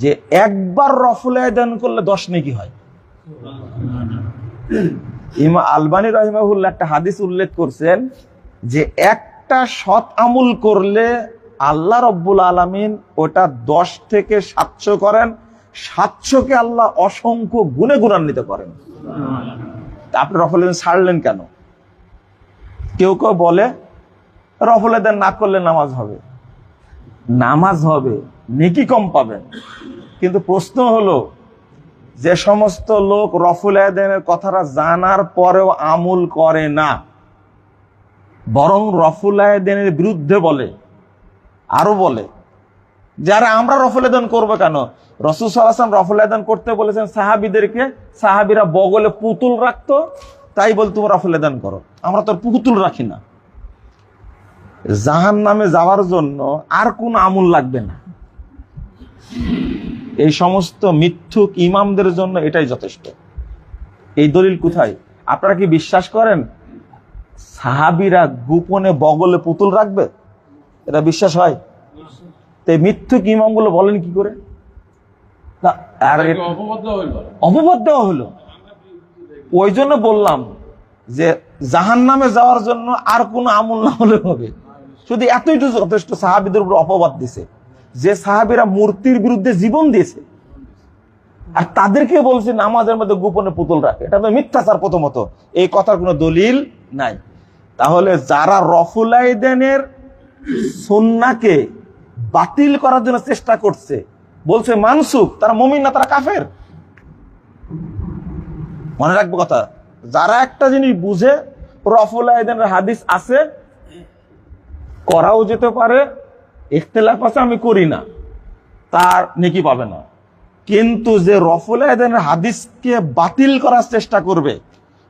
যে একবার রফুল আয়দান করলে দশ নেকি হয়। ইমা আলবানী রহিমাহুল্লাহ একটা হাদিস উল্লেখ করছেন যে একটা সৎ আমল করলে আল্লাহ রব্বুল আলমিন ওটা দশ থেকে সাতশো করেন, সাতশোকে আল্লাহ অসংখ্য গুণে গুণান্বিত করেন। আপনি রফল ছাড়লেন কেন? কেউ কেউ বলে, রফল আয়দান না করলে নামাজ হবে। নামাজ হবে, নেকি কম পাবেন। কিন্তু প্রশ্ন হলো, যে সমস্ত লোক রফুল আয়দানের কথাটা জানার পরেও আমল করে না, বরং রফুল আয়দানের বিরুদ্ধে বলে, আরও বলে যারা আমরা রফুল আয়দান করব কেন? রসুল সাল্লাম রফুল আয়দান করতে বলেছেন, সাহাবিদেরকে, সাহাবিরা বগলে পুতুল রাখতো, তাই বল রফুল আয়দান করো। আমরা তো পুতুল রাখি না। জাহান নামে যাওয়ার জন্য আর কোন আমল লাগবে না। এই সমস্ত মিথ্যুক ইমামদের জন্য এটাই যথেষ্ট। এই দলিল কোথায়? আপনারা কি বিশ্বাস করেন? সাহাবিরা গোপনে বগলে পুতুল রাখবে? এটা বিশ্বাস হয়? তো মিথ্যুক ইমামগুলো বলেন কি করে? আর অপবাদ দেওয়া হলো ওই জন্য বললাম যে জাহান নামে যাওয়ার জন্য আর কোনো আমল না হলে হবে। শুধু এতই তো যথেষ্ট সাহাবিদের উপর অপবাদ দিছে, যে সাহাবিরা মূর্তির বিরুদ্ধে জীবন দিয়েছে। আর তাদেরকে বলছে, নামাজের মধ্যে গোপনে পুতুল রাখে। এটা তো মিথ্যাচার প্রথমত। এই কথার কোনো দলিল নাই। তাহলে যারা রফুলাইদেনের সন্নাকে বাতিল করার জন্য চেষ্টা করছে, বলছে মানসুক তারা মমিন না, তারা কাফের। মনে রাখব কথা। যারা একটা জিনিস বুঝে, রফুল হাদিস আছে করাও যেতে পারে, ইখতলাফ আছে আমি করি না, তার নেকি পাবে না। কিন্তু যে রফুল আয়দানের হাদিসকে বাতিল করার চেষ্টা করবে,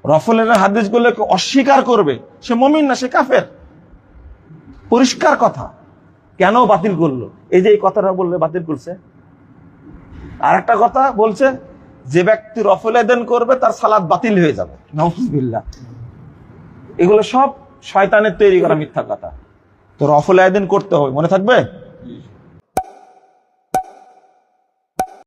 রফুল আয়দানের হাদিসগুলোকে অস্বীকার করবে, সে মমিন না, সে কাফের। পরিষ্কার কথা, কেন বাতিল করল? এই যে এই কথাটা বললে বাতিল করছে। আর একটা কথা বলছে, যে ব্যক্তি রফল করবে, তার সালাদ বাতিল হয়ে যাবে। নজবিল্লা এগুলো সব শয়তানের তৈরি করা মিথ্যা কথা। তো রফল আয়দিন করতে হবে মনে থাকবে?